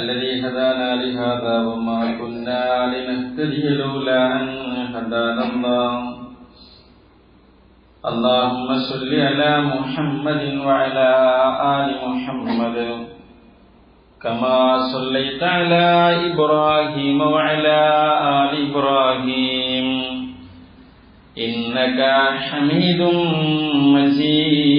الذي هدانا لهذا وما كنا لنهتدي لولا أن هدانا الله. اللهم صل على محمد وعلى آل محمد. كما صليت على إبراهيم وعلى آل إبراهيم. إنك حميد مجيد.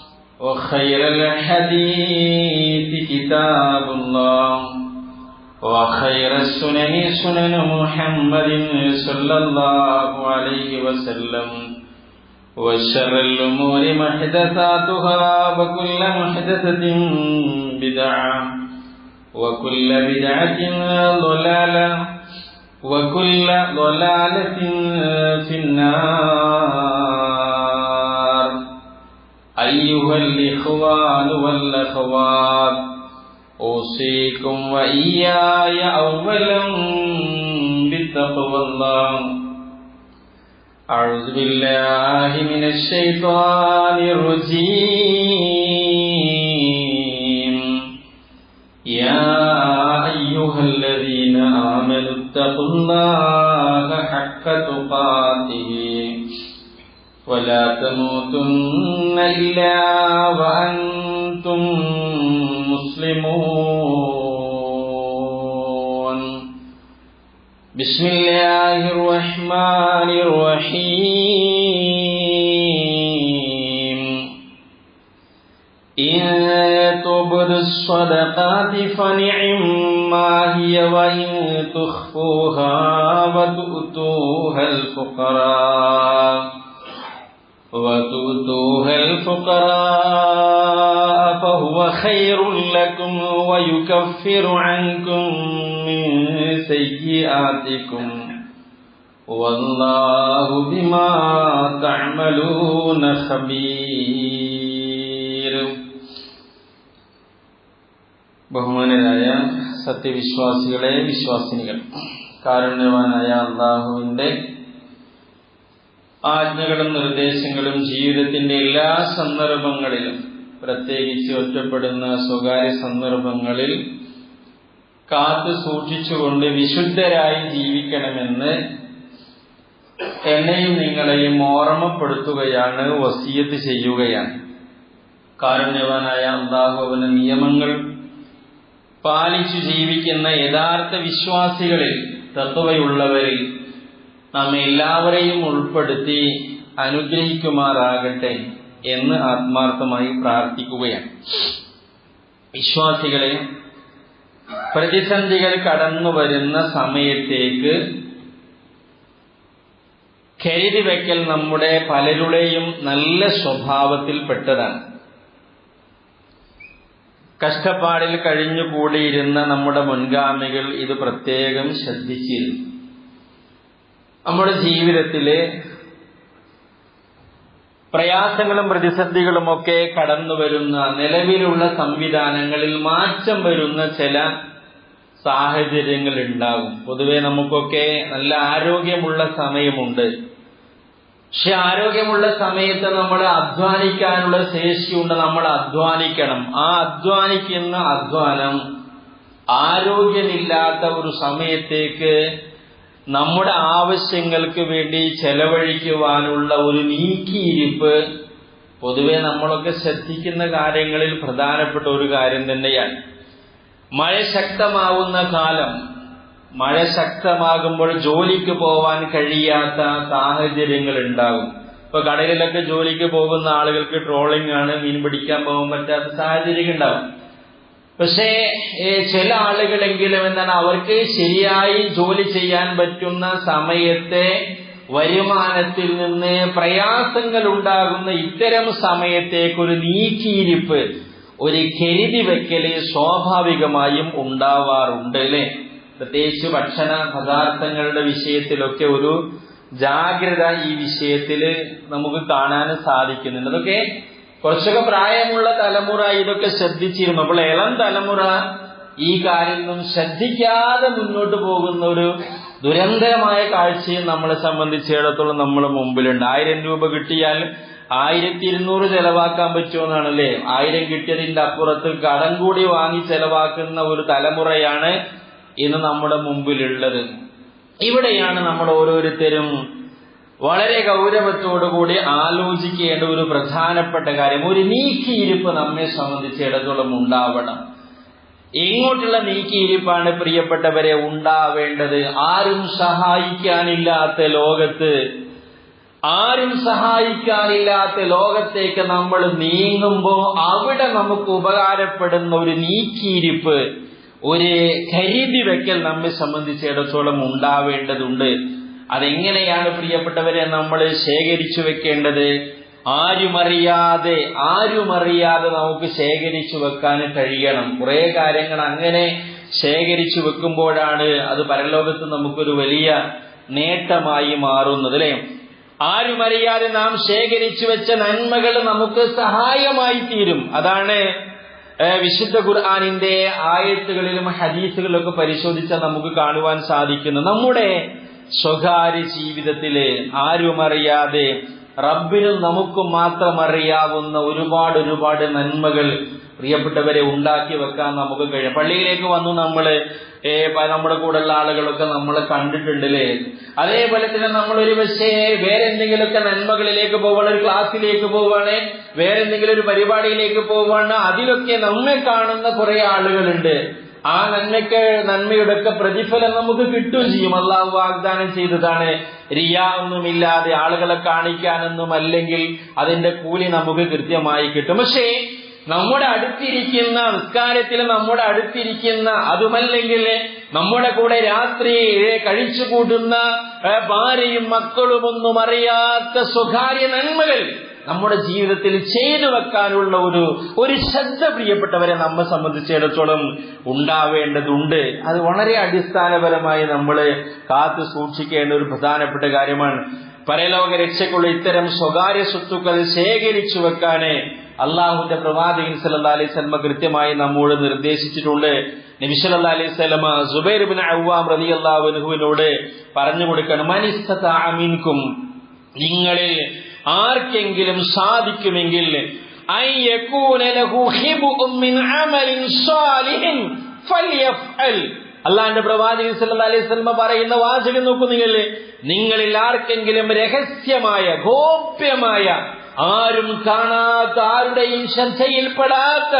وخير الحديث كتاب الله وخير السنن سنن محمد صلى الله عليه وسلم وشر الأمور محدثاتها وكل محدثة بدعة وكل بدعة ضلالة وكل ضلالة في النار. أيها الإخوان والأخوات أوصيكم وإياي أولا بتقوى الله. أعوذ بالله من الشيطان الرجيم. يا أيها الذين آمنوا اتقوا الله حق تقاته. ولا تموتن إلا وأنتم مسلمون. بسم الله الرحمن الرحيم. إن تبدوا الصدقات فنعما هي وإن تخفوها وتؤتوها الفقراء. وتؤتوها الفقراء فهو خير لكم ويكفر عنكم من سيئاتكم والله بما تعملون خبير ബഹുമാനരായ സത്യവിശ്വാസികളെ വിശ്വാസിനികൾ കാരുണ്യവാനായ അള്ളാഹുവിന്റെ ആജ്ഞകളും നിർദ്ദേശങ്ങളും ജീവിതത്തിന്റെ എല്ലാ സന്ദർഭങ്ങളിലും പ്രത്യേകിച്ച് ഒറ്റപ്പെടുന്ന സ്വകാര്യ സന്ദർഭങ്ങളിൽ കാത്തു സൂക്ഷിച്ചുകൊണ്ട് വിശുദ്ധരായി ജീവിക്കണമെന്ന് എന്നെയും നിങ്ങളെയും ഓർമ്മപ്പെടുത്തുകയാണ് വസീയത്ത് ചെയ്യുകയാണ്. കാരുണ്യവാനായ അള്ളാഹുവിന് നിയമങ്ങൾ പാലിച്ചു ജീവിക്കുന്ന യഥാർത്ഥ വിശ്വാസികളിൽ തത്വയുള്ളവരിൽ നാം എല്ലാവരെയും ഉൾപ്പെടുത്തി അനുഗ്രഹിക്കുമാറാകട്ടെ എന്ന് ആത്മാർത്ഥമായി പ്രാർത്ഥിക്കുകയാണ്. വിശ്വാസികളെ പ്രതിസന്ധികൾ കടന്നു വരുന്ന സമയത്തേക്ക് കരുതി വയ്ക്കൽ നമ്മുടെ പലരുടെയും നല്ല സ്വഭാവത്തിൽ പെട്ടതാണ്. കഷ്ടപ്പാടിൽ കഴിഞ്ഞുകൂടിയിരുന്ന നമ്മുടെ മുൻഗാമികൾ ഇത് പ്രത്യേകം ശ്രദ്ധിച്ചിരുന്നു. നമ്മുടെ ജീവിതത്തിലെ പ്രയാസങ്ങളും പ്രതിസന്ധികളുമൊക്കെ കടന്നു വരുന്ന നിലവിലുള്ള സംവിധാനങ്ങളിൽ മാറ്റം വരുന്ന ചില സാഹചര്യങ്ങൾ ഉണ്ടാകും പൊതുവെ നമുക്കൊക്കെ നല്ല ആരോഗ്യമുള്ള സമയമുണ്ട്. പക്ഷെ ആരോഗ്യമുള്ള സമയത്ത് നമ്മൾ അധ്വാനിക്കാനുള്ള ശേഷിയുണ്ട്. നമ്മൾ അധ്വാനിക്കണം. ആ അധ്വാനിക്കുന്ന അധ്വാനം ആരോഗ്യമില്ലാത്ത ഒരു സമയത്തേക്ക് നമ്മുടെ ആവശ്യങ്ങൾക്ക് വേണ്ടി ചെലവഴിക്കുവാനുള്ള ഒരു നീക്കിയിരിപ്പ് പൊതുവെ നമ്മളൊക്കെ ശ്രദ്ധിക്കുന്ന കാര്യങ്ങളിൽ പ്രധാനപ്പെട്ട ഒരു കാര്യം തന്നെയാണ്. മഴ ശക്തമാവുന്ന കാലം മഴ ശക്തമാകുമ്പോൾ ജോലിക്ക് പോവാൻ കഴിയാത്ത സാഹചര്യങ്ങൾ ഉണ്ടാകും. ഇപ്പൊ കടലിലൊക്കെ ജോലിക്ക് പോകുന്ന ആളുകൾക്ക് ട്രോളിംഗ് ആണ് മീൻ പിടിക്കാൻ പോകാൻ പറ്റാത്ത സാഹചര്യം ഉണ്ടാവും പക്ഷേ ചില ആളുകളെങ്കിലും എന്താണ് അവർക്ക് ശരിയായി ജോലി ചെയ്യാൻ പറ്റുന്ന സമയത്തെ വരുമാനത്തിൽ നിന്ന് പ്രയാസങ്ങൾ ഉണ്ടാകുന്ന ഇത്തരം സമയത്തേക്കൊരു നീക്കിയിരിപ്പ് ഒരു കരുതി വെക്കൽ സ്വാഭാവികമായും ഉണ്ടാവാറുണ്ട് അല്ലേ? പ്രത്യേകിച്ച് ഭക്ഷണ പദാർത്ഥങ്ങളുടെ വിഷയത്തിലൊക്കെ ഒരു ജാഗ്രത ഈ വിഷയത്തിൽ നമുക്ക് കാണാൻ സാധിക്കുന്നുണ്ട്. അതൊക്കെ കുറച്ചൊക്കെ പ്രായമുള്ള തലമുറ ഇതൊക്കെ ശ്രദ്ധിച്ചിരുന്നു. അപ്പോൾ ഇളം തലമുറ ഈ കാര്യമൊന്നും ശ്രദ്ധിക്കാതെ മുന്നോട്ട് പോകുന്ന ഒരു ദുരന്തരമായ കാഴ്ചയും നമ്മളെ സംബന്ധിച്ചിടത്തോളം നമ്മൾ മുമ്പിലുണ്ട്. ആയിരം രൂപ കിട്ടിയാൽ ആയിരത്തി ഇരുന്നൂറ് ചെലവാക്കാൻ പറ്റുമെന്നാണല്ലേ? ആയിരം കിട്ടിയതിന്റെ അപ്പുറത്ത് കടം കൂടി വാങ്ങി ചെലവാക്കുന്ന ഒരു തലമുറയാണ് ഇന്ന് നമ്മുടെ മുമ്പിലുള്ളത്. ഇവിടെയാണ് നമ്മൾ ഓരോരുത്തരും വളരെ ഗൗരവത്തോടുകൂടി ആലോചിക്കേണ്ട ഒരു പ്രധാനപ്പെട്ട കാര്യം ഒരു നീക്കിയിരിപ്പ് നമ്മെ സംബന്ധിച്ചിടത്തോളം ഉണ്ടാവണം. എങ്ങോട്ടുള്ള നീക്കിയിരിപ്പാണ് പ്രിയപ്പെട്ടവരെ ഉണ്ടാവേണ്ടത്? ആരും സഹായിക്കാനില്ലാത്ത ലോകത്ത് ആരും സഹായിക്കാനില്ലാത്ത ലോകത്തേക്ക് നമ്മൾ നീങ്ങുമ്പോൾ അവിടെ നമുക്ക് ഉപകാരപ്പെടുന്ന ഒരു നീക്കിയിരിപ്പ് ഒരു കരുതി വെക്കൽ നമ്മെ സംബന്ധിച്ചിടത്തോളം ഉണ്ടാവേണ്ടതുണ്ട്. അതെങ്ങനെയാണ് പ്രിയപ്പെട്ടവരെ നമ്മൾ ശേഖരിച്ചു വെക്കേണ്ടത്? ആരുമറിയാതെ ആരുമറിയാതെ നമുക്ക് ശേഖരിച്ചു വെക്കാൻ കഴിയണം. കുറെ കാര്യങ്ങൾ അങ്ങനെ ശേഖരിച്ചു വെക്കുമ്പോഴാണ് അത് പരലോകത്ത് നമുക്കൊരു വലിയ നേട്ടമായി മാറുന്നത് അല്ലെ? ആരുമറിയാതെ നാം ശേഖരിച്ചു വെച്ച നന്മകൾ നമുക്ക് സഹായമായി തീരും. അതാണ് വിശുദ്ധ ഖുർആാനിന്റെ ആയത്തുകളിലും ഹദീസുകളിലൊക്കെ പരിശോധിച്ചാൽ നമുക്ക് കാണുവാൻ സാധിക്കുന്നു നമ്മുടെ സ്വകാര്യ ജീവിതത്തിൽ ആരുമറിയാതെ റബ്ബിനും നമുക്കും മാത്രം അറിയാവുന്ന ഒരുപാട് ഒരുപാട് നന്മകൾ പ്രിയപ്പെട്ടവരെ ഉണ്ടാക്കി വെക്കാൻ നമുക്ക് കഴിയും. പള്ളിയിലേക്ക് വന്നു നമ്മൾ ഏ നമ്മുടെ കൂടെയുള്ള ആളുകളൊക്കെ നമ്മൾ കണ്ടിട്ടുണ്ടല്ലേ? അതേപോലെ തന്നെ നമ്മൾ ഒരു പക്ഷേ വേറെ എന്തെങ്കിലുമൊക്കെ നന്മകളിലേക്ക് പോവാണ് ഒരു ക്ലാസ്സിലേക്ക് പോവാണ് വേറെ എന്തെങ്കിലും ഒരു പരിപാടിയിലേക്ക് പോവാണ് അതിലൊക്കെ നമ്മെ കാണുന്ന കുറെ ആളുകളുണ്ട്. ആ നന്മയ്ക്ക് നന്മയുടെ ഒക്കെ പ്രതിഫലം നമുക്ക് കിട്ടുകയും ചെയ്യും. അള്ളാഹു വാഗ്ദാനം ചെയ്തതാണ് റിയ ഒന്നുമില്ലാതെ ആളുകളെ കാണിക്കാനൊന്നും അല്ലെങ്കിൽ അതിന്റെ കൂലി നമുക്ക് കൃത്യമായി കിട്ടും. പക്ഷേ നമ്മുടെ അടുത്തിരിക്കുന്ന നിസ്കാരത്തിൽ നമ്മുടെ അടുത്തിരിക്കുന്ന അതുമല്ലെങ്കിൽ നമ്മുടെ കൂടെ രാത്രി കഴിച്ചു കൂട്ടുന്ന ഭാര്യയും മക്കളും ഒന്നും അറിയാത്ത സ്വകാര്യ നന്മകൾ നമ്മുടെ ജീവിതത്തിൽ ചെയ്തു വെക്കാനുള്ള ഒരു ഒരു ശ്രദ്ധ പ്രിയപ്പെട്ടവരെ നമ്മെ സംബന്ധിച്ചിടത്തോളം ഉണ്ടാവേണ്ടതുണ്ട്. അത് വളരെ അടിസ്ഥാനപരമായി നമ്മൾ കാത്തു സൂക്ഷിക്കേണ്ട ഒരു പ്രധാനപ്പെട്ട കാര്യമാണ്. പരലോക രക്ഷയ്ക്കുള്ള ഇത്തരം സ്വകാര്യ സ്വത്തുക്കൾ ശേഖരിച്ചു വെക്കാനേ അള്ളാഹുന്റെ പ്രവാചകൻ സല്ലാ അലൈഹി സ്വലമ കൃത്യമായി നമ്മോട് നിർദ്ദേശിച്ചിട്ടുണ്ട്. നബിസല്ലാ അലൈഹി സ്വലമ സുബൈർ ബിൻ അവ്വാം റലി അള്ളാഹുവിനോട് പറഞ്ഞു കൊടുക്കണം. മനിസ്തമിൻകും നിങ്ങളിൽ ആർക്കെങ്കിലും സാധിക്കുമെങ്കിൽ അള്ളാന്റെ പ്രവാചകൻ സല്ല അലൈഹി പറയുന്ന വാചകം നോക്കുന്നില്ലേ നിങ്ങളിൽ ആർക്കെങ്കിലും രഹസ്യമായ ഗോപ്യമായ ആരും കാണാത്ത ആരുടെയും ശ്രദ്ധയിൽപ്പെടാത്ത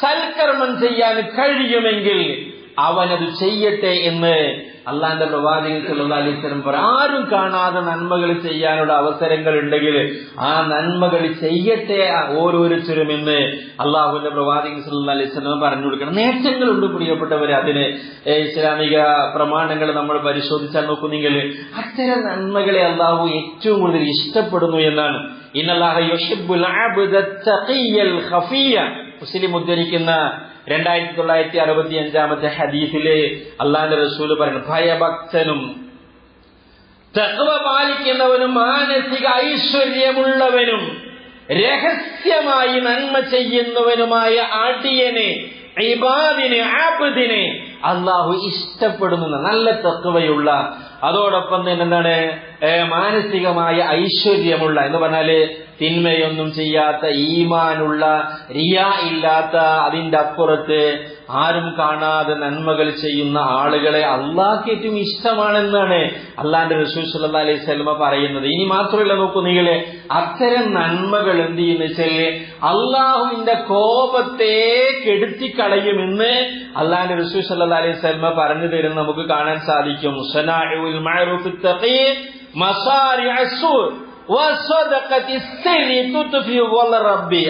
സൽക്കർമ്മം ചെയ്യാൻ കഴിയുമെങ്കിൽ അവനത് ചെയ്യട്ടെ എന്ന് അള്ളാന്റെ പ്രവാചകൻ സല്ലാ പറ. ആരും കാണാതെ നന്മകൾ ചെയ്യാനുള്ള അവസരങ്ങൾ ഉണ്ടെങ്കിൽ ആ നന്മകൾ ചെയ്യട്ടെ ഓരോരുത്തരും എന്ന് അള്ളാഹുവിന്റെ പ്രവാചകൻ സല്ലാ പറഞ്ഞു കൊടുക്കണം. നേട്ടങ്ങളുണ്ട് പ്രിയപ്പെട്ടവർ അതിന് ഇസ്ലാമിക പ്രമാണങ്ങൾ നമ്മൾ പരിശോധിച്ചാൽ നോക്കുന്നെങ്കിൽ അത്തരം നന്മകളെ അള്ളാഹു ഏറ്റവും കൂടുതൽ ഇഷ്ടപ്പെടുന്നു എന്നാണ്. ഇന്നല്ലാഹ മുസ്ലിം ഉദ്ധരിക്കുന്ന രണ്ടായിരത്തി തൊള്ളായിരത്തി അറുപത്തി അഞ്ചാമത്തെ ഹദീസിലെ അള്ളാന്റെ റസൂൽ പറയുന്നു ഭയഭക്തനും തത്വ പാലിക്കുന്നവനും മാനസിക ഐശ്വര്യമുള്ളവനും രഹസ്യമായി നന്മ ചെയ്യുന്നവനുമായ അടിയനെ ഇബാദിനെ ആബദിനെ അള്ളാഹു ഇഷ്ടപ്പെടുന്ന. നല്ല തത്വയുള്ള അതോടൊപ്പം തന്നെ എന്താണ് മാനസികമായ ഐശ്വര്യമുള്ള എന്ന് പറഞ്ഞാൽ തിന്മയൊന്നും ചെയ്യാത്ത ഈമാനുള്ള റിയ ഇല്ലാത്ത അതിന്റെ അപ്പുറത്ത് ആരും കാണാതെ നന്മകൾ ചെയ്യുന്ന ആളുകളെ അള്ളാഹ്ക്ക് ഏറ്റവും ഇഷ്ടമാണെന്നാണ് അള്ളാന്റെ റസൂൽ സല്ലാ അലൈഹി സ്വലമ പറയുന്നത്. ഇനി മാത്രമല്ല നോക്കൂ നിങ്ങളെ അത്തരം നന്മകൾ എന്ത് ചെയ്യുന്ന വെച്ചാൽ അള്ളാഹുവിന്റെ കോപത്തെ കെടുത്തിക്കളയുമെന്ന് അള്ളാന്റെ റസൂൽ സല്ലാ അലൈഹി സ്വലമ പറഞ്ഞു തരുന്ന നമുക്ക് കാണാൻ സാധിക്കും.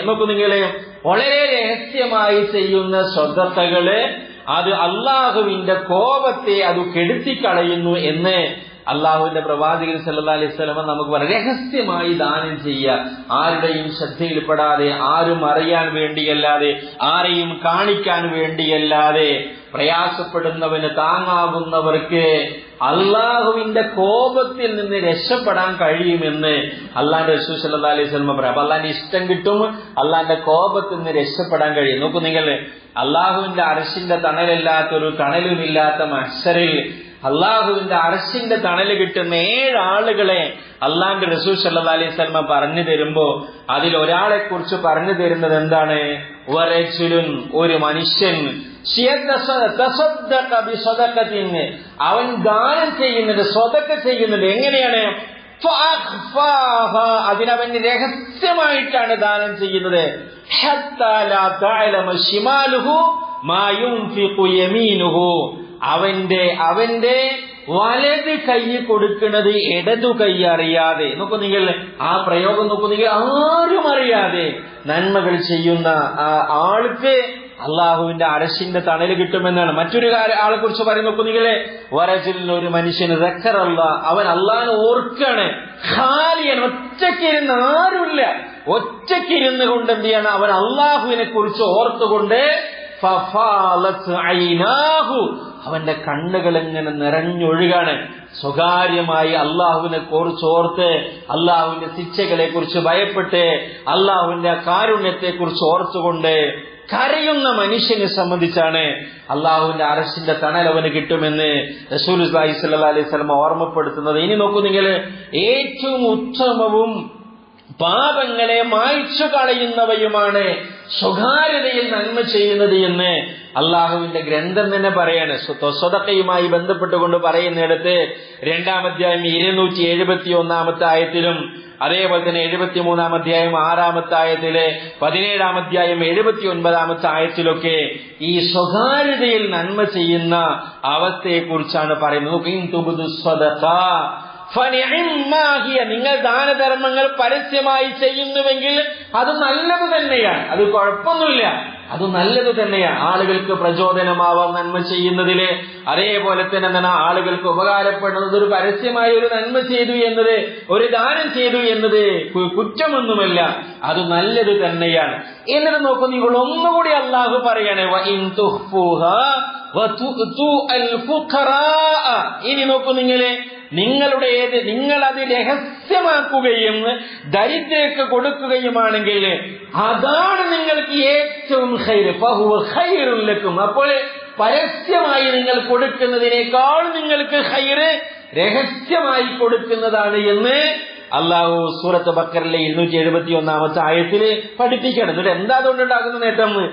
നോക്കൂ നിങ്ങളെ വളരെ രഹസ്യമായി ചെയ്യുന്ന സ്വതത്തകൾ അത് അള്ളാഹുവിന്റെ കോപത്തെ അത് കെടുത്തിക്കളയുന്നു എന്ന് അള്ളാഹുവിന്റെ പ്രവാചകൻ സല്ലാ അലൈഹി സ്വലമ നമുക്ക് വളരെ രഹസ്യമായി ദാനം ചെയ്യുക. ആരുടെയും ശ്രദ്ധയിൽപ്പെടാതെ ആരും അറിയാൻ വേണ്ടിയല്ലാതെ ആരെയും കാണിക്കാൻ വേണ്ടിയല്ലാതെ പ്രയാസപ്പെടുന്നവന് താങ്ങാകുന്നവർക്ക് അള്ളാഹുവിന്റെ കോപത്തിൽ നിന്ന് രക്ഷപ്പെടാൻ കഴിയുമെന്ന് അള്ളാന്റെ റസൂൽ സല്ലാ അലൈഹി സ്വലമ പറയാം. അപ്പൊ അള്ളാന്റെ ഇഷ്ടം കിട്ടും അള്ളാന്റെ കോപത്തിൽ നിന്ന് രക്ഷപ്പെടാൻ കഴിയും. നോക്കൂ നിങ്ങൾ അള്ളാഹുവിന്റെ അരശിന്റെ തണലില്ലാത്തൊരു തണലുമില്ലാത്ത മത്സരിൽ അള്ളാഹുവിന്റെ അർശിന്റെ തണൽ കിട്ടുന്ന ഏഴ് ആളുകളെ അള്ളാന്റെ റസൂൽ സല്ലാ അലൈഹി സ്വലമ പറഞ്ഞു തരുമ്പോ അതിൽ ഒരാളെ കുറിച്ച് പറഞ്ഞു തരുന്നത് എന്താണ്? ഒരു മനുഷ്യൻ. അവൻ ദാനം ചെയ്യുന്നുണ്ട് സ്വതക്ക ചെയ്യുന്നുണ്ട് എങ്ങനെയാണ്? അതിനവൻ രഹസ്യമായിട്ടാണ് ദാനം ചെയ്യുന്നത്. അവന്റെ അവന്റെ വലത് കൈ കൊടുക്കുന്നത് ഇടതു കൈ അറിയാതെ. നോക്കൂ നിങ്ങൾ ആ പ്രയോഗം നോക്കൂ നിങ്ങൾ ആരും അറിയാതെ നന്മകൾ ചെയ്യുന്ന ആ ആൾക്ക് അള്ളാഹുവിന്റെ അരശിന്റെ തണൽ കിട്ടുമെന്നാണ്. മറ്റൊരു ആളെ കുറിച്ച് പറയും നോക്കൂ നിങ്ങളെ. വരച്ചിൽ ഒരു മനുഷ്യന് റക്കറല്ല അവൻ അള്ളാഹിനെ ഓർക്കാണ്. ഖാലിയൻ ഒറ്റക്കിരുന്ന് ആരുമില്ല. ഒറ്റക്കിരുന്ന് കൊണ്ട് എന്ത് ചെയ്യണം? അവൻ അള്ളാഹുവിനെ കുറിച്ച് ഓർത്തുകൊണ്ട് അവന്റെ കണ്ണുകൾ എങ്ങനെ നിറഞ്ഞൊഴുകാണ്. സ്വകാര്യമായി അള്ളാഹുവിനെ കുറിച്ചോർത്ത് അള്ളാഹുവിന്റെ ശിക്ഷകളെ കുറിച്ച് ഭയപ്പെട്ട് അള്ളാഹുവിന്റെ കാരുണ്യത്തെ കുറിച്ച് ഓർത്തുകൊണ്ട് കരയുന്ന മനുഷ്യനെ സംബന്ധിച്ചാണ് അള്ളാഹുവിന്റെ അറശിന്റെ തണൽ അവന് കിട്ടുമെന്ന് റസൂൽ അലൈഹി സ്വലമ ഓർമ്മപ്പെടുത്തുന്നത്. ഇനി നോക്കൂ നിങ്ങൾ ഏറ്റവും ഉത്തമവും പാപങ്ങളെ മായ്ച്ചു കളയുന്നവയുമാണ് സ്വകാര്യതയിൽ നന്മ ചെയ്യുന്നത് എന്ന് അള്ളാഹുവിന്റെ ഗ്രന്ഥം തന്നെ പറയാണ്. സ്വതക്കയുമായി ബന്ധപ്പെട്ടുകൊണ്ട് പറയുന്നിടത്ത് രണ്ടാം അധ്യായം ഇരുന്നൂറ്റി എഴുപത്തി ഒന്നാമത്തെ ആയത്തിലും അതേപോലെ തന്നെ എഴുപത്തി മൂന്നാം അധ്യായം ആറാമത്തെ ആയത്തിലെ പതിനേഴാം അധ്യായം എഴുപത്തി ഒൻപതാമത്തെ ആയത്തിലൊക്കെ ഈ സ്വകാര്യതയിൽ നന്മ ചെയ്യുന്ന അവസ്ഥയെ കുറിച്ചാണ് പറയുന്നത് നിങ്ങൾ ദാനധർമ്മങ്ങൾ പരസ്യമായി ചെയ്യുന്നുവെങ്കിൽ അത് നല്ലത് തന്നെയാണ്. അത് കുഴപ്പമൊന്നുമില്ല. അത് നല്ലത് തന്നെയാണ്. ആളുകൾക്ക് പ്രചോദനമാവാം നന്മ ചെയ്യുന്നതിൽ അതേപോലെ തന്നെ എന്താണ്? ആളുകൾക്ക് ഉപകാരപ്പെടുന്നത് ഒരു പരസ്യമായ ഒരു നന്മ ചെയ്തു എന്നത് ഒരു ദാനം ചെയ്തു എന്നത് കുറ്റമൊന്നുമല്ല. അത് നല്ലത് തന്നെയാണ്. എന്നിട്ട് നോക്കൂ നിങ്ങൾ ഒന്നുകൂടി അള്ളാഹു പറയണേ ഇനി നോക്കൂ നിങ്ങളെ നിങ്ങളുടെ ഏത് നിങ്ങൾ അത് രഹസ്യമാക്കുകയും ദരിദ്രർക്ക് കൊടുക്കുകയുമാണെങ്കിൽ അതാണ് നിങ്ങൾക്ക് ഏറ്റവും ലക്കും. അപ്പോൾ പരസ്യമായി നിങ്ങൾ കൊടുക്കുന്നതിനേക്കാൾ നിങ്ങൾക്ക് ഹൈറ് രഹസ്യമായി കൊടുക്കുന്നതാണ് എന്ന് അള്ളാഹു സൂറത്ത് ബക്കറിലെ ഇരുന്നൂറ്റി എഴുപത്തി ഒന്നാമത്തെ ആയത്തിൽ പഠിപ്പിക്കണം എന്നിട്ട് എന്താ അതുകൊണ്ടുണ്ടാകുന്ന നേട്ടം?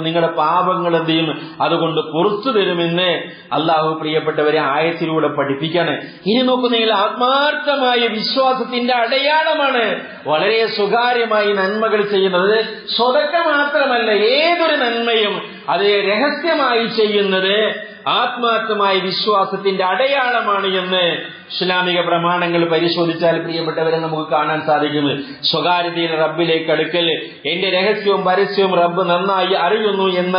നിങ്ങളുടെ പാപങ്ങൾ എന്ത് ചെയ്യും? അതുകൊണ്ട് പുറത്തു തരുമെന്ന് അള്ളാഹു പ്രിയപ്പെട്ടവരെ ആയത്തിലൂടെ പഠിപ്പിക്കാണ് ഇനി നോക്കുന്നെങ്കിൽ ആത്മാർത്ഥമായ വിശ്വാസത്തിന്റെ അടയാളമാണ് വളരെ സ്വകാര്യമായി നന്മകൾ ചെയ്യുന്നത്. സ്വതക്ക മാത്രമല്ല ഏതൊരു നന്മയും അത് രഹസ്യമായി ചെയ്യുന്നത് ആത്മാർത്ഥമായ വിശ്വാസത്തിന്റെ അടയാളമാണ് എന്ന് ഇസ്ലാമിക പ്രമാണങ്ങൾ പരിശോധിച്ചാൽ പ്രിയപ്പെട്ടവരെ നമുക്ക് കാണാൻ സാധിക്കും. സ്വകാര്യതയിൽ റബ്ബിലേക്ക് അടുക്കൽ എന്റെ രഹസ്യവും പരസ്യവും റബ്ബ് നന്നായി അറിയുന്നു എന്ന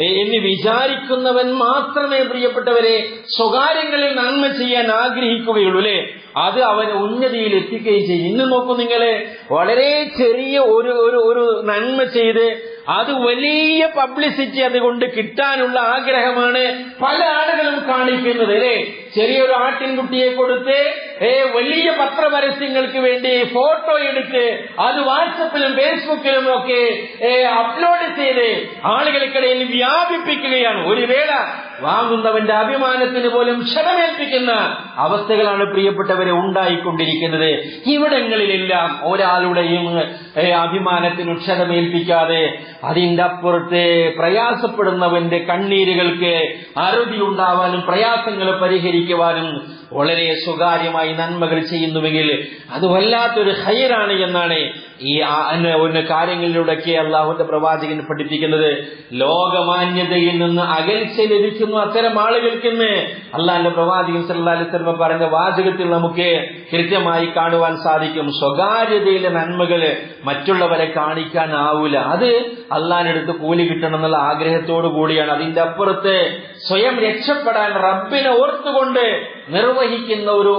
എന്ന് വിചാരിക്കുന്നവൻ മാത്രമേ പ്രിയപ്പെട്ടവരെ സ്വകാര്യങ്ങളിൽ നന്മ ചെയ്യാൻ ആഗ്രഹിക്കുകയുള്ളൂ അല്ലെ? അത് അവനെ ഉന്നതിയിൽ എത്തിക്കുകയും ചെയ്യും. ഇന്ന് നോക്കൂ നിങ്ങളെ വളരെ ചെറിയ ഒരു ഒരു നന്മ ചെയ്ത് അത് വലിയ പബ്ലിസിറ്റി അതുകൊണ്ട് കിട്ടാനുള്ള ആഗ്രഹമാണ് പല ആളുകളും കാണിക്കുന്നത് അല്ലേ? ചെറിയൊരു ആട്ടിൻകുട്ടിയെ കൊടുത്ത് ഏ വലിയ പത്രപരസ്യങ്ങൾക്ക് വേണ്ടി ഫോട്ടോ എടുത്ത് അത് വാട്സപ്പിലും ഫേസ്ബുക്കിലും ഒക്കെ അപ്ലോഡ് ചെയ്ത് ആളുകൾക്കിടയിൽ വ്യാപിപ്പിക്കുകയാണ്. ഒരു വേള വാങ്ങുന്നവന്റെ അഭിമാനത്തിന് പോലും ക്ഷണമേൽപ്പിക്കുന്ന അവസ്ഥകളാണ് പ്രിയപ്പെട്ടവരെ ഉണ്ടായിക്കൊണ്ടിരിക്കുന്നത്. ഇവിടങ്ങളിലെല്ലാം ഒരാളുടെയും അഭിമാനത്തിന് ക്ഷണമേൽപ്പിക്കാതെ അതിന്റെ അപ്പുറത്തെ പ്രയാസപ്പെടുന്നവന്റെ കണ്ണീരുകൾക്ക് അറുതി ഉണ്ടാവാനും പ്രയാസങ്ങൾ പരിഹരിക്കുവാനും വളരെ സ്വകാര്യമായി നന്മകൾ ചെയ്യുന്നുവെങ്കിൽ അത് വല്ലാത്തൊരു ഹൈറാണ് എന്നാണ് ഈ ഒന്ന് കാര്യങ്ങളിലൂടെയൊക്കെ അള്ളാഹുന്റെ പ്രവാചകൻ പഠിപ്പിക്കുന്നത് ലോകമാന്യതയിൽ നിന്ന് അകൽച്ച ലഭിക്കുന്നു അത്തരം ആളുകൾക്കെന്ന് അള്ളാഹിന്റെ പ്രവാചകൻ വസല്ലം പറഞ്ഞ വാചകത്തിൽ നമുക്ക് കൃത്യമായി കാണുവാൻ സാധിക്കും. സ്വകാര്യതയിലെ നന്മകൾ മറ്റുള്ളവരെ കാണിക്കാനാവൂല. അത് അള്ളാഹിനടുത്ത് കൂലി കിട്ടണം എന്നുള്ള ആഗ്രഹത്തോടു കൂടിയാണ്. അതിന്റെ അപ്പുറത്ത് സ്വയം രക്ഷപ്പെടാൻ റബ്ബിനെ ഓർത്തുകൊണ്ട് നിർവഹിക്കുന്ന ഒരു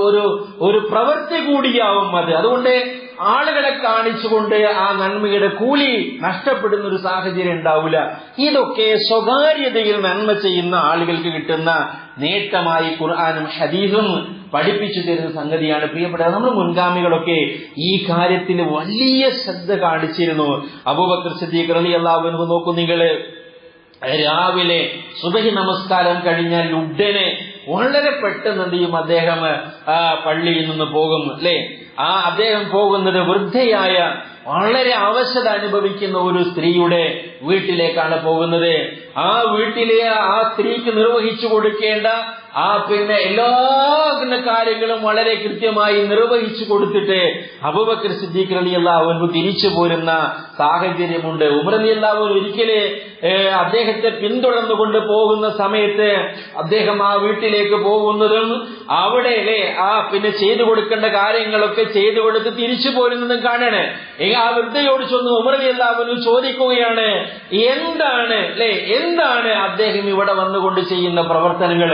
ഒരു പ്രവൃത്തി കൂടിയാവും അത്. അതുകൊണ്ട് ആളുകളെ കാണിച്ചുകൊണ്ട് ആ നന്മയുടെ കൂലി നഷ്ടപ്പെടുന്ന ഒരു സാഹചര്യം ഉണ്ടാവില്ല ഇതൊക്കെ സ്വകാര്യതയിൽ നന്മ ചെയ്യുന്ന ആളുകൾക്ക് കിട്ടുന്ന നേട്ടമായി ഖുർആാനും ഹദീസും പഠിപ്പിച്ചു തരുന്ന സംഗതിയാണ് പ്രിയപ്പെട്ട നമ്മൾ മുൻഗാമികളൊക്കെ ഈ കാര്യത്തിന് വലിയ ശ്രദ്ധ കാണിച്ചിരുന്നു. അബൂബക്കർ സിദ്ദീഖ് റളിയല്ലാഹു അൻഹു നോക്കൂ നിങ്ങൾ രാവിലെ സുബഹി നമസ്കാരം കഴിഞ്ഞാൽ ഉടനെ വളരെ പെട്ടെന്ന് എന്ത് ചെയ്യും? അദ്ദേഹം പള്ളിയിൽ നിന്ന് പോകും അല്ലെ? ആ അദ്ദേഹം പോകുന്നത് വൃദ്ധയായ വളരെ അവശത അനുഭവിക്കുന്ന ഒരു സ്ത്രീയുടെ വീട്ടിലേക്കാണ് പോകുന്നത്. ആ വീട്ടിലെ ആ സ്ത്രീക്ക് നിർവഹിച്ചു കൊടുക്കേണ്ട ആ പിന്നെ എല്ലാ കാര്യങ്ങളും വളരെ കൃത്യമായി നിർവഹിച്ചു കൊടുത്തിട്ട് അബുബക്കർ സിദ്ദീഖ് അലി തിരിച്ചു പോരുന്ന സാഹചര്യമുണ്ട്. ഉമർ അള്ളാഹു ഒരിക്കൽ അദ്ദേഹത്തെ പിന്തുടർന്നുകൊണ്ട് പോകുന്ന സമയത്ത് അദ്ദേഹം ആ വീട്ടിലേക്ക് പോകുന്നതും അവിടെ ആ പിന്നെ ചെയ്തു കൊടുക്കേണ്ട കാര്യങ്ങളൊക്കെ ചെയ്തു കൊടുത്ത് തിരിച്ചു പോരുന്നതും കാണാണ്. ആ വൃദ്ധയോട് ചെന്ന് ഉമർ അലി ചോദിക്കുകയാണ് എന്താണ്? അല്ലെ എന്താണ്? അദ്ദേഹം ഇവിടെ വന്നുകൊണ്ട് ചെയ്യുന്ന പ്രവർത്തനങ്ങൾ.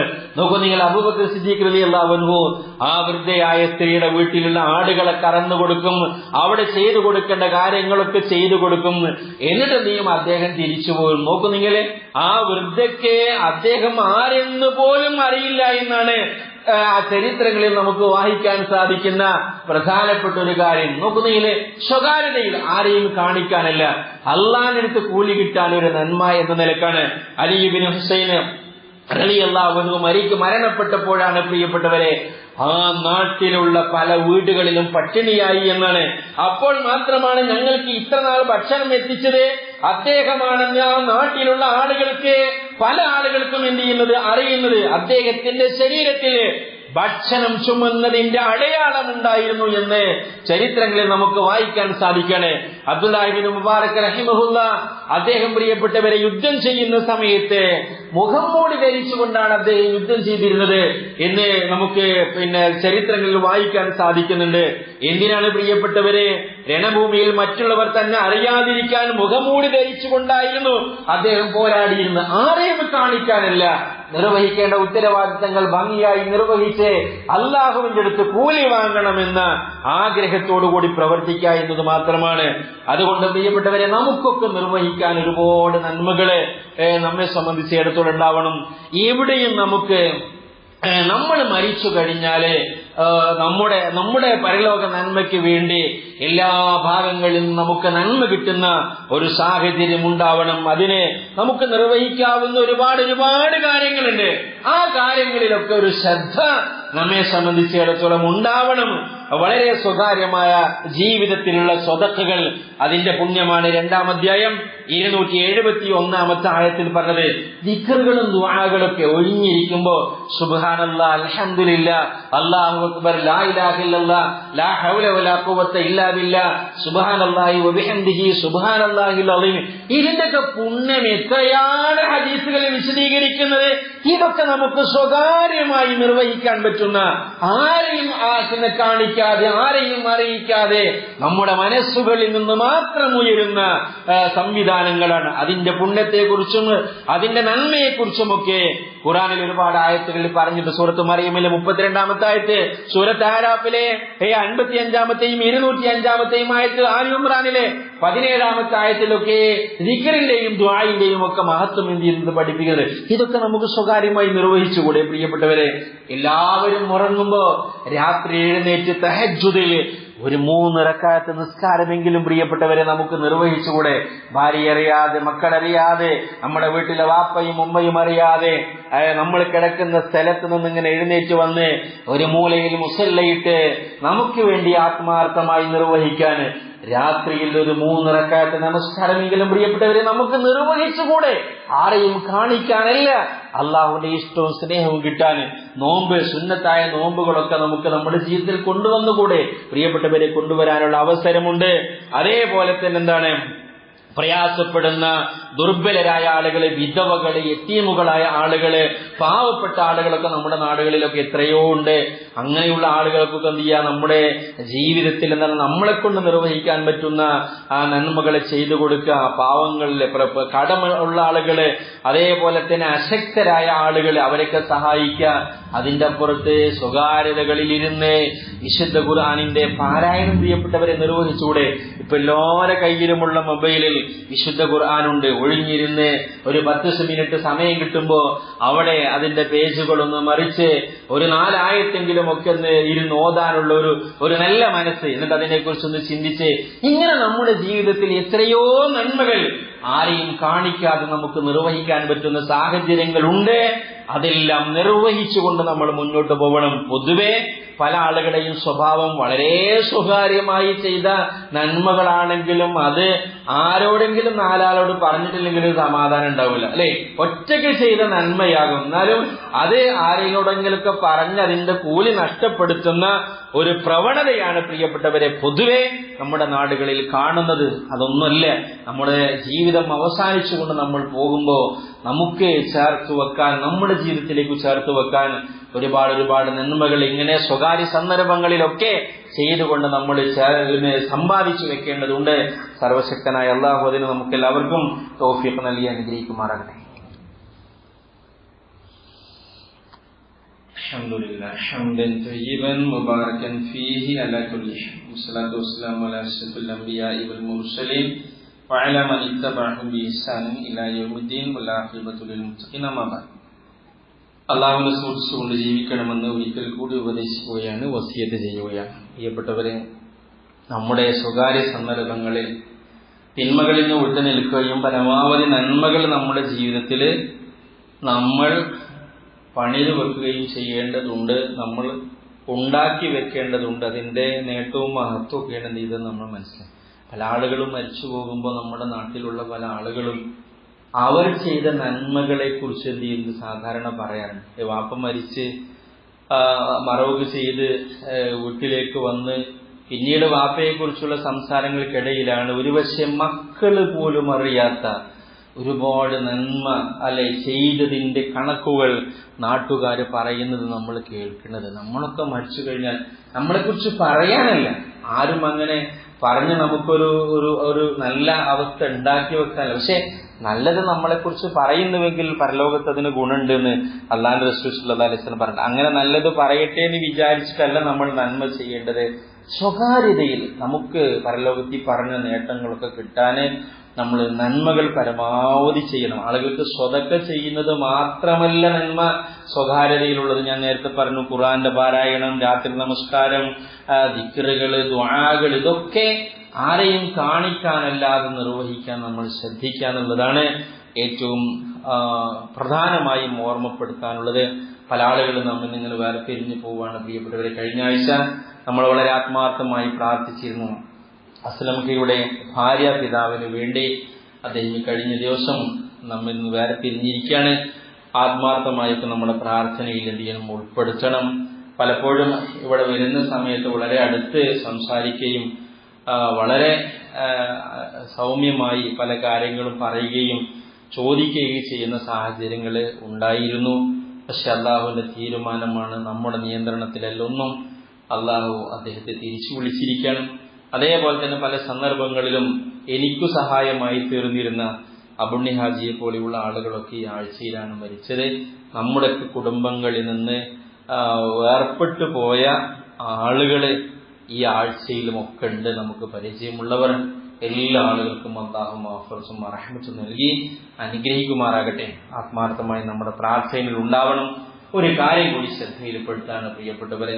നോക്കൂ നിങ്ങൾ അബൂബക്കർ സിദ്ദീഖ് അലി അള്ളാഹു ആ വൃദ്ധയായ സ്ത്രീയുടെ വീട്ടിലുള്ള ആടുകളെ കറന്നു കൊടുക്കും അവിടെ ചെയ്തു കൊടുക്കേണ്ട കാര്യങ്ങളൊക്കെ ചെയ്തു കൊടുക്കും. എന്നിട്ട് നീയും അദ്ദേഹം തിരിച്ചു പോകും. നോക്കൂ നിങ്ങൾ ആ വൃദ്ധയ്ക്ക് അദ്ദേഹം ആരെന്ന് പോലും അറിയില്ല എന്നാണ് ആ, ചരിത്രങ്ങളിൽ നമുക്ക് വായിക്കാൻ സാധിക്കുന്ന പ്രധാനപ്പെട്ട ഒരു കാര്യം. നോക്കുന്നതിൽ സ്വകാര്യതയിൽ ആരെയും കാണിക്കാനല്ല. അള്ളാഹിനടുത്ത് കൂലി കിട്ടാൻ ഒരു നന്മ എന്ന നിലക്കാണ് അലിബിൻ ഹുസൈന് മരിക്ക് മരണപ്പെട്ടപ്പോഴാണ് പ്രിയപ്പെട്ടവരെ ആ നാട്ടിലുള്ള പല വീടുകളിലും പട്ടിണിയായി എന്നാണ്. അപ്പോൾ മാത്രമാണ് ഞങ്ങൾക്ക് ഇത്ര നാൾ ഭക്ഷണം എത്തിച്ചത്. അദ്ദേഹമാണെന്ന് ആ നാട്ടിലുള്ള ആളുകൾക്ക് പല ആളുകൾക്കും എന്ത് ചെയ്യുന്നത്? അറിയുന്നത്. അദ്ദേഹത്തിന്റെ ശരീരത്തിൽ ഭക്ഷണം ചുമന്നതിന്റെ അടയാളം ഉണ്ടായിരുന്നു എന്ന് ചരിത്രങ്ങളിൽ നമുക്ക് വായിക്കാൻ സാധിക്കണേ. അബ്ദുല്ലാഹിബിൻ മുബാറക് റഹിമഹുല്ല അദ്ദേഹം പ്രിയപ്പെട്ടവരെ യുദ്ധം ചെയ്യുന്ന സമയത്ത് മുഖം മൂടി ധരിച്ചുകൊണ്ടാണ് അദ്ദേഹം യുദ്ധം ചെയ്തിരുന്നത് എന്ന് നമുക്ക് പിന്നെ ചരിത്രങ്ങളിൽ വായിക്കാൻ സാധിക്കുന്നുണ്ട്. എന്തിനാണ് പ്രിയപ്പെട്ടവരെ? രണഭൂമിയിൽ മറ്റുള്ളവർ തന്നെ അറിയാതിരിക്കാൻ മുഖംമൂടി ധരിച്ചുകൊണ്ടായിരുന്നു അദ്ദേഹം പോരാടിയിരുന്നത്. ആരെയും കാണിക്കാനല്ല. നിർവഹിക്കേണ്ട ഉത്തരവാദിത്തങ്ങൾ ഭംഗിയായി നിർവഹിച്ച് അള്ളാഹുവിന്റെ അടുത്ത് കൂലി വാങ്ങണമെന്ന ആഗ്രഹത്തോടുകൂടി പ്രവർത്തിക്കുക എന്നത് മാത്രമാണ്. അതുകൊണ്ട് പ്രിയപ്പെട്ടവരെ നമുക്കൊക്കെ നിർവഹിക്കാൻ ഒരുപാട് നന്മകൾ നമ്മെ സംബന്ധിച്ചിടത്തോളം ഉണ്ടാവണം എവിടെയും നമുക്ക് നമ്മൾ മരിച്ചു കഴിഞ്ഞാൽ നമ്മുടെ നമ്മുടെ പരലോക നന്മയ്ക്ക് വേണ്ടി എല്ലാ ഭാഗങ്ങളിൽ നമുക്ക് നന്മ കിട്ടുന്ന ഒരു സാഹചര്യം ഉണ്ടാവണം. അതിനെ നമുക്ക് നിർവഹിക്കാവുന്ന ഒരുപാട് ഒരുപാട് കാര്യങ്ങളുണ്ട്. ആ കാര്യങ്ങളിലൊക്കെ ഒരു ശ്രദ്ധ നമ്മെ സംബന്ധിച്ചിടത്തോളം ഉണ്ടാവണം. വളരെ സ്വകാര്യമായ ജീവിതത്തിലുള്ള സ്വതക്കുകൾ അതിന്റെ പുണ്യമാണ്. രണ്ടാം അധ്യായം ഇരുന്നൂറ്റി എഴുപത്തി ഒന്നാമത്തെ ആയത്തിൽ പറഞ്ഞത് ദിക്കറുകളും ദുആകളൊക്കെ ഒഴിഞ്ഞിരിക്കുമ്പോ സുബ്ഹാനല്ലാ അൽഹംദുലില്ല അല്ലാഹു അക്ബർ ലാ ഇലാഹ ഇല്ലല്ലാ ലാ ഹൗല വലാ സുബ്ഹാനല്ലാഹി വബിഹംദിഹി സുബ്ഹാനല്ലാഹിൽ ഇതിന്റെയൊക്കെ പുണ്യം എത്രയാണ് ഹദീസുകളിൽ വിശദീകരിക്കുന്നത്? ഇതൊക്കെ നമുക്ക് സ്വകാര്യമായി നിർവഹിക്കാൻ പറ്റുന്ന ആരെയും ആസിനെ കാണിക്കാതെ ആരെയും അറിയിക്കാതെ നമ്മുടെ മനസ്സുകളിൽ നിന്ന് മാത്രം ഉയരുന്ന സംവിധാനങ്ങളാണ്. അതിന്റെ പുണ്യത്തെക്കുറിച്ചും അതിന്റെ നന്മയെക്കുറിച്ചുമൊക്കെ ഖുറാനിൽ ഒരുപാട് ആയത്തുകളിൽ പറഞ്ഞിട്ട് സൂറത്ത് മറിയമിലെ മുപ്പത്തിരണ്ടാമത്തെ ആയത്ത് സൂറത്ത് ആരാപ്പിലെ അൻപത്തി അഞ്ചാമത്തെയും ഇരുന്നൂറ്റി അഞ്ചാമത്തെയും ആയത്ത് ആലി ഉമ്രാനിലെ പതിനേഴാമത്തെ ആയത്തിലൊക്കെ ദിക്കറിന്റെയും ദ്വായിന്റെയും ഒക്കെ മഹത്വം എന്ത് ചെയ്യുന്നത് പഠിപ്പിക്കുന്നത്? ഇതൊക്കെ നമുക്ക് സ്വകാര്യമായി നിർവഹിച്ചുകൂടെ പ്രിയപ്പെട്ടവരെ? എല്ലാവരും ഉറങ്ങുമ്പോ രാത്രി എഴുന്നേറ്റ് തഹജുദിൽ ഒരു മൂന്ന് റക്കാത്ത നിസ്കാരമെങ്കിലും പ്രിയപ്പെട്ടവരെ നമുക്ക് നിർവഹിച്ചുകൂടെ? ഭാര്യ അറിയാതെ മക്കളറിയാതെ നമ്മുടെ വീട്ടിലെ വാപ്പയും ഉമ്മയും അറിയാതെ നമ്മൾ കിടക്കുന്ന സ്ഥലത്ത് നിന്ന് ഇങ്ങനെ എഴുന്നേറ്റ് വന്ന് ഒരു മൂലയിൽ മുസല്ലയിട്ട് നമുക്ക് വേണ്ടി ആത്മാർത്ഥമായി നിർവഹിക്കാൻ രാത്രിയിൽ ഒരു മൂന്നിറക്കാത്ത നമസ്കാരമെങ്കിലും പ്രിയപ്പെട്ടവരെ നമുക്ക് നിർവഹിച്ചുകൂടെ? ആരെയും കാണിക്കാനല്ല. അള്ളാഹുവിന്റെ ഇഷ്ടവും സ്നേഹവും കിട്ടാൻ നോമ്പ് സുന്നത്തായ നോമ്പുകളൊക്കെ നമുക്ക് നമ്മുടെ ജീവിതത്തിൽ കൊണ്ടുവന്നുകൂടെ? പ്രിയപ്പെട്ടവരെ കൊണ്ടുവരാനുള്ള അവസരമുണ്ട്. അതേപോലെ തന്നെ എന്താണ്? പ്രയാസപ്പെടുന്ന ദുർബലരായ ആളുകൾ വിധവകൾ എത്തീമുകളായ ആളുകൾ പാവപ്പെട്ട ആളുകളൊക്കെ നമ്മുടെ നാടുകളിലൊക്കെ എത്രയോ ഉണ്ട്. അങ്ങനെയുള്ള ആളുകൾക്കൊക്കെ എന്ത് ചെയ്യുക നമ്മുടെ ജീവിതത്തിൽ എന്താണ് നമ്മളെ കൊണ്ട് നിർവഹിക്കാൻ പറ്റുന്ന ആ നന്മകളെ ചെയ്തു കൊടുക്കുക. പാവങ്ങളിലെ കടമ ഉള്ള ആളുകൾ അതേപോലെ തന്നെ അശക്തരായ ആളുകൾ അവരൊക്കെ സഹായിക്കുക. അതിന്റെ അപ്പുറത്ത് സ്വകാര്യതകളിലിരുന്ന് വിശുദ്ധ ഖുർആാനിന്റെ പാരായണം ചെയ്യപ്പെട്ടവരെ നിർവഹിച്ചുകൂടെ? ഇപ്പൊ എല്ലാവരുടെ കയ്യിലുമുള്ള മൊബൈലിൽ വിശുദ്ധ ഖുർആാനുണ്ട്. ഒഴിഞ്ഞിരുന്ന് ഒരു പത്ത് മിനിറ്റ് സമയം കിട്ടുമ്പോൾ അവിടെ അതിന്റെ പേജുകളൊന്ന് മറിച്ച് ഒരു നാലായത്തെങ്കിലും ഒക്കെ ഒന്ന് ഇരുന്ന് ഓതാനുള്ള ഒരു ഒരു നല്ല മനസ്സ്. എന്നിട്ട് അതിനെക്കുറിച്ചൊന്ന് ചിന്തിച്ച് ഇങ്ങനെ നമ്മുടെ ജീവിതത്തിൽ എത്രയോ നന്മകൾ ആരെയും കാണിക്കാതെ നമുക്ക് നിർവഹിക്കാൻ പറ്റുന്ന സാഹചര്യങ്ങളുണ്ട്. അതെല്ലാം നിർവഹിച്ചുകൊണ്ട് നമ്മൾ മുന്നോട്ട് പോകണം പൊതുവെ പല ആളുകളുടെയും സ്വഭാവം വളരെ സ്വകാര്യമായി ചെയ്ത നന്മകളാണെങ്കിലും അത് ആരോടെങ്കിലും നാലാളോട് പറഞ്ഞിട്ടില്ലെങ്കിലും സമാധാനം ഉണ്ടാവില്ല. അല്ലെ? ഒറ്റയ്ക്ക് ചെയ്ത നന്മയാകും. എന്നാലും അത് ആരെങ്കിലോടെങ്കിലൊക്കെ പറഞ്ഞ് അതിന്റെ കൂലി നഷ്ടപ്പെടുത്തുന്ന ഒരു പ്രവണതയാണ് പ്രിയപ്പെട്ടവരെ. പൊതുവെ നമ്മുടെ നാടുകളിൽ കാണുന്നത് അതൊന്നുമല്ല. നമ്മുടെ ജീവിതം അവസാനിച്ചുകൊണ്ട് നമ്മൾ പോകുമ്പോൾ നമുക്ക് ചേർത്ത് വെക്കാൻ നമ്മുടെ ജീവിതത്തിലേക്ക് ചേർത്ത് വെക്കാൻ ഒരുപാട് ഒരുപാട് നന്മകൾ ഇങ്ങനെ സ്വകാര്യ സന്ദർഭങ്ങളിലൊക്കെ ചെയ്തുകൊണ്ട് നമ്മൾ ചേ- സമ്പാദിച്ചു വെക്കേണ്ടതുണ്ട് സർവശക്തനായ അള്ളാഹു അതിന് നമുക്ക് എല്ലാവർക്കും തോഫിയൊക്കെ നൽകി അനുഗ്രഹിക്കുമാറാകട്ടെ الحمد لله حمدا طيبا مباركا فيه على كل حال والصلاة والسلام على أشرف الأنبياء والمرسلين وعلى من اتبعهم بإحسان إلى يوم الدين والعاقبة للمتقين أما بعد അള്ളാഹുവിനെ സൂക്ഷിച്ചുകൊണ്ട് ജീവിക്കണമെന്ന് ഒരിക്കൽ കൂടി ഉപദേശിക്കുകയാണ് വസിയത്ത് ചെയ്യുകയാണ് പ്രിയപ്പെട്ടവരെ നമ്മുടെ സ്വകാര്യ സന്ദർഭങ്ങളിൽ തിന്മകളിൽ നിന്ന് വിട്ടു നിൽക്കുകയും പരമാവധി നന്മകൾ നമ്മുടെ ജീവിതത്തിൽ നമ്മൾ പണിത് വെക്കുകയും ചെയ്യേണ്ടതുണ്ട് നമ്മൾ ഉണ്ടാക്കി വെക്കേണ്ടതുണ്ട് അതിന്റെ നേട്ടവും മഹത്വവും ഒക്കെയാണ് എന്ത് ചെയ്തത് നമ്മൾ മനസ്സിലാക്കി പല ആളുകളും മരിച്ചു പോകുമ്പോൾ നമ്മുടെ നാട്ടിലുള്ള പല ആളുകളും അവർ ചെയ്ത നന്മകളെ കുറിച്ച് എന്ത് ചെയ്യുന്നത് സാധാരണ പറയാറുണ്ട്. വാപ്പ മരിച്ച് മറവുക മറവ് ചെയ്ത് വീട്ടിലേക്ക് വന്ന് പിന്നീട് വാപ്പയെ കുറിച്ചുള്ള സംസാരങ്ങൾക്കിടയിലാണ് ഒരുപക്ഷെ മക്കൾ പോലും അറിയാത്ത ഒരുപാട് നന്മ അല്ലെ ചെയ്തതിന്റെ കണക്കുകൾ നാട്ടുകാർ പറയുന്നത് നമ്മൾ കേൾക്കുന്നത്. നമ്മളൊക്കെ മരിച്ചു കഴിഞ്ഞാൽ നമ്മളെക്കുറിച്ച് പറയാനല്ല. ആരും അങ്ങനെ പറഞ്ഞ് നമുക്കൊരു ഒരു ഒരു നല്ല അവസ്ഥ ഉണ്ടാക്കി വെക്കാനല്ല. പക്ഷെ നല്ലത് നമ്മളെക്കുറിച്ച് പറയുന്നുവെങ്കിൽ പരലോകത്ത് അതിന് ഗുണമുണ്ട് എന്ന് അള്ളാന്റെ റസൂൽ അലൈസ്ലം പറഞ്ഞു അങ്ങനെ നല്ലത് പറയട്ടെ എന്ന് വിചാരിച്ചിട്ടല്ല നമ്മൾ നന്മ ചെയ്യേണ്ടത്. സ്വകാര്യതയിൽ നമുക്ക് പരലോകത്തിൽ പറഞ്ഞ നേട്ടങ്ങളൊക്കെ കിട്ടാന് നമ്മൾ നന്മകൾ പരമാവധി ചെയ്യണം. ആളുകൾക്ക് സ്വതക്ക ചെയ്യുന്നത് മാത്രമല്ല നന്മ. സ്വകാര്യതയിലുള്ളത് ഞാൻ നേരത്തെ പറഞ്ഞു. ഖുറാന്റെ പാരായണം രാത്രി നമസ്കാരം ആ, ദിക്റുകൾ ദ്വാകൾ ഇതൊക്കെ ആരെയും കാണിക്കാനല്ലാതെ നിർവഹിക്കാൻ നമ്മൾ ശ്രദ്ധിക്കുക എന്നുള്ളതാണ് ഏറ്റവും പ്രധാനമായും ഓർമ്മപ്പെടുത്താനുള്ളത്. പല ആളുകളും നമ്മൾ നിങ്ങൾ വേറെ പിരിഞ്ഞു പോവുകയാണ്. പ്രിയപ്പെട്ടവരെ കഴിഞ്ഞ ആഴ്ച നമ്മൾ വളരെ ആത്മാർത്ഥമായി പ്രാർത്ഥിച്ചിരുന്നു. അസ്ലംഖയുടെ ഭാര്യ പിതാവിന് വേണ്ടി അദ്ദേഹം കഴിഞ്ഞ ദിവസം നമ്മിൽ നിന്ന് വേറെ പിരിഞ്ഞിരിക്കുകയാണ് ആത്മാർത്ഥമായിട്ട് നമ്മുടെ പ്രാർത്ഥനയിൽ എന്ത് ചെയ്യണം ഉൾപ്പെടുത്തണം. പലപ്പോഴും ഇവിടെ വരുന്ന സമയത്ത് വളരെ അടുത്ത് സംസാരിക്കുകയും വളരെ സൗമ്യമായി പല കാര്യങ്ങളും പറയുകയും ചോദിക്കുകയും ചെയ്യുന്ന സാഹചര്യങ്ങൾ ഉണ്ടായിരുന്നു. പക്ഷെ അള്ളാഹുവിന്റെ തീരുമാനമാണ് നമ്മുടെ നിയന്ത്രണത്തിലല്ലൊന്നും അള്ളാഹു അദ്ദേഹത്തെ തിരിച്ചു വിളിച്ചിരിക്കണം അതേപോലെ തന്നെ പല സന്ദർഭങ്ങളിലും എനിക്കു സഹായമായി തീർന്നിരുന്ന അബുണ്ണി ഹാജിയെ പോലെയുള്ള ആളുകളൊക്കെ ഈ ആഴ്ചയിലാണ് മരിച്ചത്. നമ്മുടെ കുടുംബങ്ങളിൽ നിന്ന് വേർപ്പെട്ടു പോയ ആളുകൾ ഈ ആഴ്ചയിലും ഒക്കെ ഉണ്ട്. നമുക്ക് പരിചയമുള്ളവർ എല്ലാ ആളുകൾക്കും അള്ളാഹു മാഫർസും അറഹമത്തും നൽകി അനുഗ്രഹിക്കുമാറാകട്ടെ. ആത്മാർത്ഥമായി നമ്മുടെ പ്രാർത്ഥനയിൽ ഉണ്ടാവണം. ഒരു കാര്യം കൂടി ശ്രദ്ധയിൽപ്പെടുത്താണ് പ്രിയപ്പെട്ടവരെ.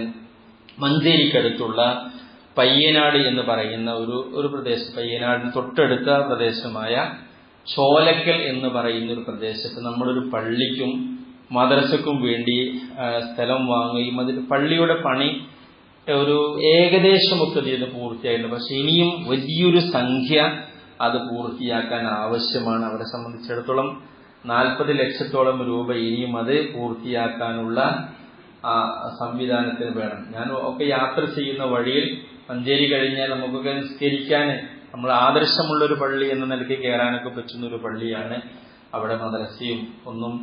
മഞ്ചേരിക്കടുത്തുള്ള പയ്യനാട് എന്ന് പറയുന്ന ഒരു ഒരു പ്രദേശം പയ്യനാടിന് തൊട്ടടുത്ത പ്രദേശമായ ചോലക്കൽ എന്ന് പറയുന്ന ഒരു പ്രദേശത്ത് നമ്മളൊരു പള്ളിക്കും മദ്രസക്കും വേണ്ടി സ്ഥലം വാങ്ങുകയും അതിൽ പള്ളിയുടെ പണി ഒരു ഏകദേശം ഒക്കെ ചെയ്ത് പൂർത്തിയായിട്ടുണ്ട്. പക്ഷെ ഇനിയും വലിയൊരു സംഖ്യ അത് പൂർത്തിയാക്കാൻ ആവശ്യമാണ്. അവരെ സംബന്ധിച്ചിടത്തോളം നാൽപ്പത് ലക്ഷത്തോളം രൂപ ഇനിയും അത് പൂർത്തിയാക്കാനുള്ള സംവിധാനത്തിന് വേണം. ഞാൻ ഒക്കെ യാത്ര ചെയ്യുന്ന വഴിയിൽ മഞ്ചേരി കഴിഞ്ഞാൽ നമുക്കൊക്കെ നിസ്കരിക്കാൻ നമ്മൾ ആദർശമുള്ള ഒരു പള്ളി എന്ന നിലയ്ക്ക് കയറാനൊക്കെ പറ്റുന്ന ഒരു പള്ളിയാണ് അവിടെ മദ്രസയും ഒന്നും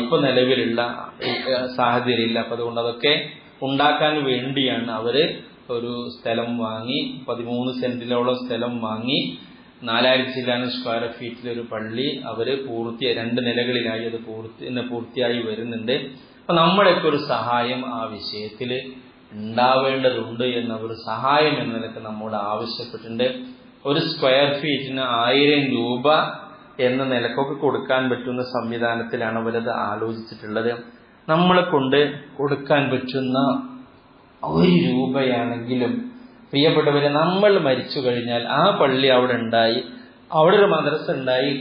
ഇപ്പൊ നിലവിലുള്ള സാഹചര്യമില്ല. അപ്പൊ അതുകൊണ്ട് അതൊക്കെ ഉണ്ടാക്കാൻ വേണ്ടിയാണ് അവർ ഒരു സ്ഥലം വാങ്ങി പതിമൂന്ന് സെന്റിലോളം സ്ഥലം വാങ്ങി നാലായിരത്തി ചില്ലാനും സ്ക്വയർ ഫീറ്റിൽ ഒരു പള്ളി അവർ പൂർത്തി രണ്ട് നിലകളിലായി അത് പൂർത്തി പൂർത്തിയായി വരുന്നുണ്ട്. അപ്പൊ നമ്മളൊക്കെ ഒരു സഹായം ആ വിഷയത്തിൽ ഉണ്ടാവേണ്ടതുണ്ട് എന്ന ഒരു സഹായം എന്ന നിലയ്ക്ക് നമ്മോട് ആവശ്യപ്പെട്ടിട്ടുണ്ട്. ഒരു സ്ക്വയർ ഫീറ്റിന് ആയിരം രൂപ എന്ന നിലക്കൊക്കെ കൊടുക്കാൻ പറ്റുന്ന സംവിധാനത്തിലാണ് അവരത് ആലോചിച്ചിട്ടുള്ളത്. നമ്മളെ കൊണ്ട് കൊടുക്കാൻ പറ്റുന്ന ഒരു രൂപയാണെങ്കിലും പ്രിയപ്പെട്ടവരെ നമ്മൾ മരിച്ചു കഴിഞ്ഞാൽ ആ പള്ളി അവിടെ ഉണ്ടായി അവിടെ ഒരു മദ്രസ ഉണ്ടായി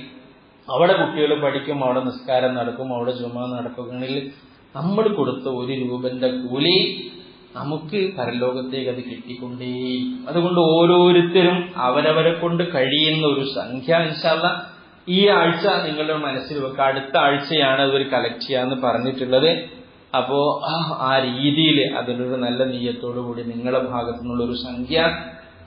അവിടെ കുട്ടികൾ പഠിക്കും അവിടെ നിസ്കാരം നടക്കും അവിടെ ജുമ നടക്കുകയാണെങ്കിൽ നമ്മൾ കൊടുത്ത ഒരു രൂപന്റെ കൂലി നമുക്ക് പരലോകത്തേക്ക് അത് കിട്ടിക്കൊണ്ടേയിരിക്കും അതുകൊണ്ട് ഓരോരുത്തരും അവരവരെ കൊണ്ട് കഴിയുന്ന ഒരു സംഖ്യ ഇൻഷാല്ല ഈ ആഴ്ച നിങ്ങളുടെ മനസ്സിൽ വെക്കുക അടുത്ത ആഴ്ചയാണ് ഇവർ കളക്ട് ചെയ്യാന്ന് പറഞ്ഞിട്ടുള്ളത്. അപ്പോ ആ- രീതിയിൽ അതിനൊരു നല്ല നീയത്തോടു കൂടി നിങ്ങളുടെ ഭാഗത്തു നിന്നുള്ള ഒരു സംഖ്യ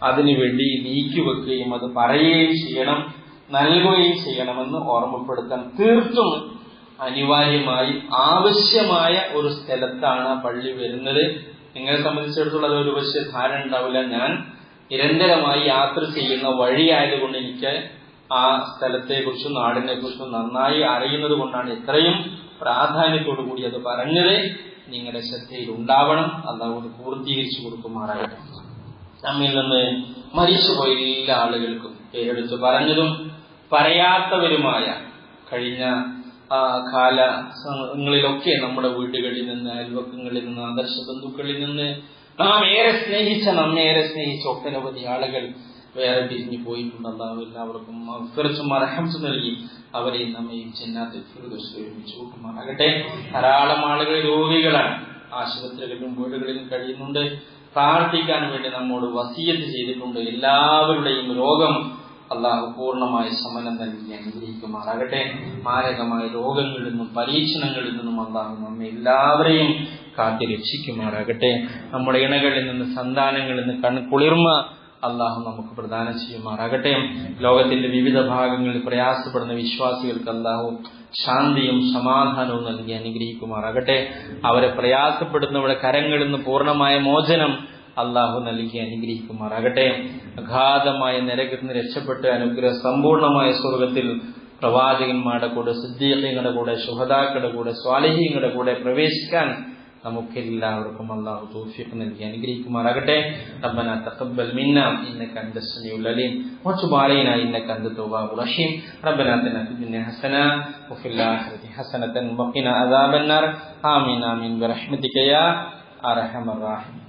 അതിനുവേണ്ടി നീക്കി വെക്കുകയും അത് പറയുകയും ചെയ്യണം. നൽകുകയും ചെയ്യണമെന്ന് ഓർമ്മപ്പെടുത്താൻ തീർത്തും അനിവാര്യമായി ആവശ്യമായ ഒരു സ്ഥലത്താണ് പള്ളി വരുന്നത്. നിങ്ങളെ സംബന്ധിച്ചിടത്തോളം അത് ഒരു പക്ഷേ ധാരണ ഉണ്ടാവില്ല. ഞാൻ നിരന്തരമായി യാത്ര ചെയ്യുന്ന വഴിയായതുകൊണ്ട് എനിക്ക് ആ സ്ഥലത്തെക്കുറിച്ചും നാടിനെ കുറിച്ചും നന്നായി അറിയുന്നത് കൊണ്ടാണ് ഇത്രയും പ്രാധാന്യത്തോടു കൂടി അത് പറഞ്ഞത്. നിങ്ങളുടെ ശ്രദ്ധയിൽ ഉണ്ടാവണം. അള്ളാഹു അത് പൂർത്തീകരിച്ചു കൊടുക്കുമാറാകട്ടെ. നമ്മിൽ നിന്ന് മരിച്ചുപോയ എല്ലാ ആളുകൾക്കും പേരെടുത്ത് പറഞ്ഞതും പറയാത്തവരുമായ കഴിഞ്ഞ കാലങ്ങളിലൊക്കെ നമ്മുടെ വീടുകളിൽ നിന്ന് അയൽവക്കങ്ങളിൽ നിന്ന് ആദർശ ബന്ധുക്കളിൽ നിന്ന് നാം ഏറെ സ്നേഹിച്ച നമ്മേറെ സ്നേഹിച്ച ഒട്ടനവധി ആളുകൾ വേറെ പിരിഞ്ഞു പോയിട്ടുണ്ട്. അല്ലാഹു എല്ലാവർക്കും മഗ്ഫിറത്തും അർഹംസും നൽകി അവരെയും നമ്മയും ചെന്നാത്തിൽ ഒരുമിച്ച് കൂട്ടുമാറാകട്ടെ. ധാരാളം ആളുകൾ രോഗികളാണ്. ആശുപത്രികളിലും വീടുകളിലും കഴിയുന്നുണ്ട്. പ്രാർത്ഥിക്കാൻ വേണ്ടി നമ്മോട് വസീയത്ത് ചെയ്തിട്ടുണ്ട്. എല്ലാവരുടെയും രോഗം അള്ളാഹു പൂർണമായി ശമനം നൽകി അനുഗ്രഹിക്കുമാറാകട്ടെ. മാരകമായ രോഗങ്ങളിൽ നിന്നും പരീക്ഷണങ്ങളിൽ നിന്നും അള്ളാഹു നമ്മെ എല്ലാവരെയും കാത്തി രക്ഷിക്കുമാറാകട്ടെ. നമ്മുടെ ഇണകളിൽ നിന്ന് സന്താനങ്ങളിൽ നിന്ന് കണ് കുളിർമ അള്ളാഹു നമുക്ക് പ്രദാനം ചെയ്യുമാറാകട്ടെ. ലോകത്തിന്റെ വിവിധ ഭാഗങ്ങളിൽ പ്രയാസപ്പെടുന്ന വിശ്വാസികൾക്ക് അള്ളാഹു ശാന്തിയും സമാധാനവും നൽകി അനുഗ്രഹിക്കുമാറാകട്ടെ. അവരെ പ്രയാസപ്പെടുന്നവരുടെ കരങ്ങളിൽ നിന്ന് പൂർണമായ മോചനം അള്ളാഹു നൽകി അനുഗ്രഹിക്കുമാറാകട്ടെ. അഗാധമായ നരകത്തിൽ നിന്ന് രക്ഷപ്പെട്ട് അനുഗ്രഹ സമ്പൂർണമായ സ്വർഗത്തിൽ പ്രവാചകന്മാരുടെ കൂടെ സിദ്ധീഖങ്ങളുടെ കൂടെ ശുഹദാക്കളുടെ കൂടെ സ്വാലിഹീങ്ങളുടെ കൂടെ പ്രവേശിക്കാൻ നമുക്കെല്ലാവർക്കും അള്ളാഹു തൗഫീഖ് നൽകി അനുഗ്രഹിക്കുമാറാകട്ടെ. റബ്ബന തഖബ്ബൽ മിന്ന ഇന്നക അൻത സമീഉൽ അലീം. വതുബ് അലൈനാ ഇന്നക അൻത തൗവാബുർ റഹീം. റബ്ബന ആതിന ഫിദ് ദുനിയ ഹസന വഫിൽ ആഖിറതി ഹസനതൻ വഖിനാ അദാബന്നാർ ആമീൻ ആമീൻ. ബിറഹ്മതിക യാ അർഹമർ റഹീം